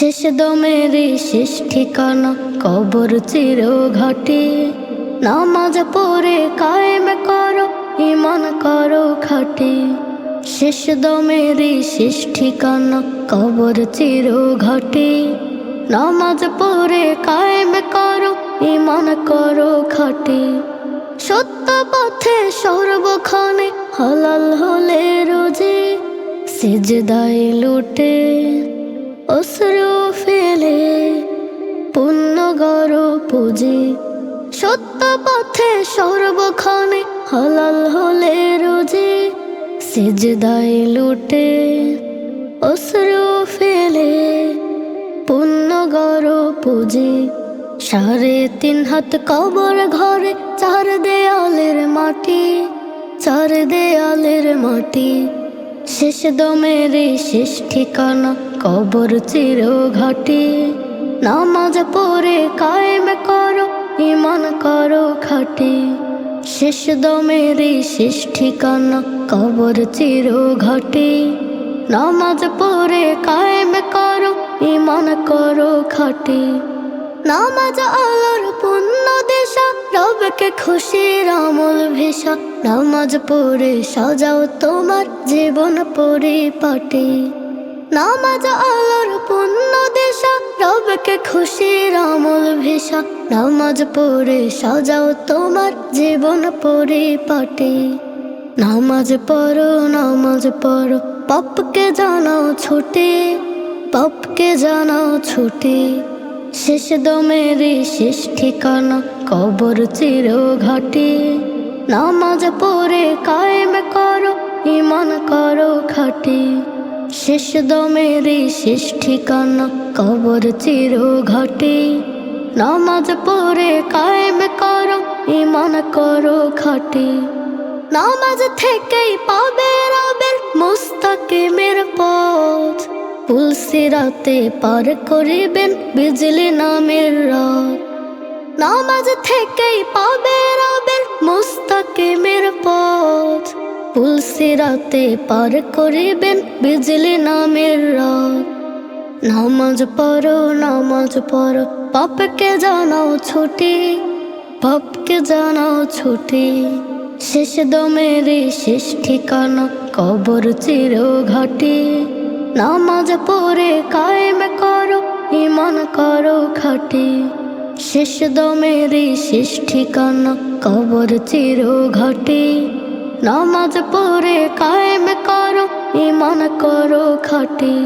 শেষ দমেরই শেষ ঠিকানা, কবর চির ঘাটে নামাজ পড়ে কায়েম করো ইমান করো খাটে। শেষ দমেরই শেষ ঠিকানা, কবর চির ঘাটে নামাজ পড়ে কায়েম করো ইমান করো খাটে। সত্য পথে সর্বক্ষণে হালাল হলে রোজে সিজদাই লুটে। অশ্রু ফেলে পুণ্য গর পুজে। সত্য পথে সর্বক্ষণে হালাল হলে রোজে সিজদাই লুটে। অশ্রু ফেলে পুণ্য গর পুজে। সাড়ে তিন হাত কবর ঘরে, চার দেয়ালের মাটি। চার দেয়ালের মাটি, শেষ দমের শেষ ঠিকানা কবর চির ঘাটে নামাজ পড়ে কায়েম করো ইমান করো খাটে। শেষ দমের শেষ ঠিকানা কবর চির ঘাটে নামাজ পড়ে কায়েম করো ইমান করো খাটে। নামাজ আলোর পুণ্য দেশা, রবকে খুশির আমল ভেসা। নামাজ পড়ে সাজাও তোমার জীবন পরিপাটি। নামাজ আলোর পুণ্য দেশা, রবকে খুশির আমল ভেসা। নামাজ পড়ে সাজাও তোমার জীবন পরিপাটি। নামাজ পড়ো নামাজ পড়ো, পাপকে জানাও ছুটে, পাপকে জানাও ছুটে। শেষ দমেরই শেষ ঠিকানা, কবর চির ঘাটে নামাজ পড়ে কায়েম করো ইমান করো খাটে। শেষ দমেরই শেষ ঠিকানা, কবর চির ঘাটে নামাজ পড়ে কায়েম করো ইমান করো খাটে নামাজ থেকেই পাবে রবের মুস্তাকিমের পথ। পুলসিরাতে পার করিবেন বিজলি নামের রাত নামাজ থেকেই পাবে রবের মুস্তাকিমের পথ। পুলসিরাতে পার করিবেন বিজলি নামের রাত। নামাজ পড়ো নামাজ পড়ো পাপকে জানাও ছুটি পাপকে জানাও ছুটি। শেষ দমেরই শেষ ঠিকানা, কবর চির ঘাটে নামাজ পড়ে কায়েম করো ইমান করো খাটে। শেষ দমেরই শেষ ঠিকানা, কবর চির ঘাটে নামাজ পড়ে কায়েম করো ইমান করো খাটে।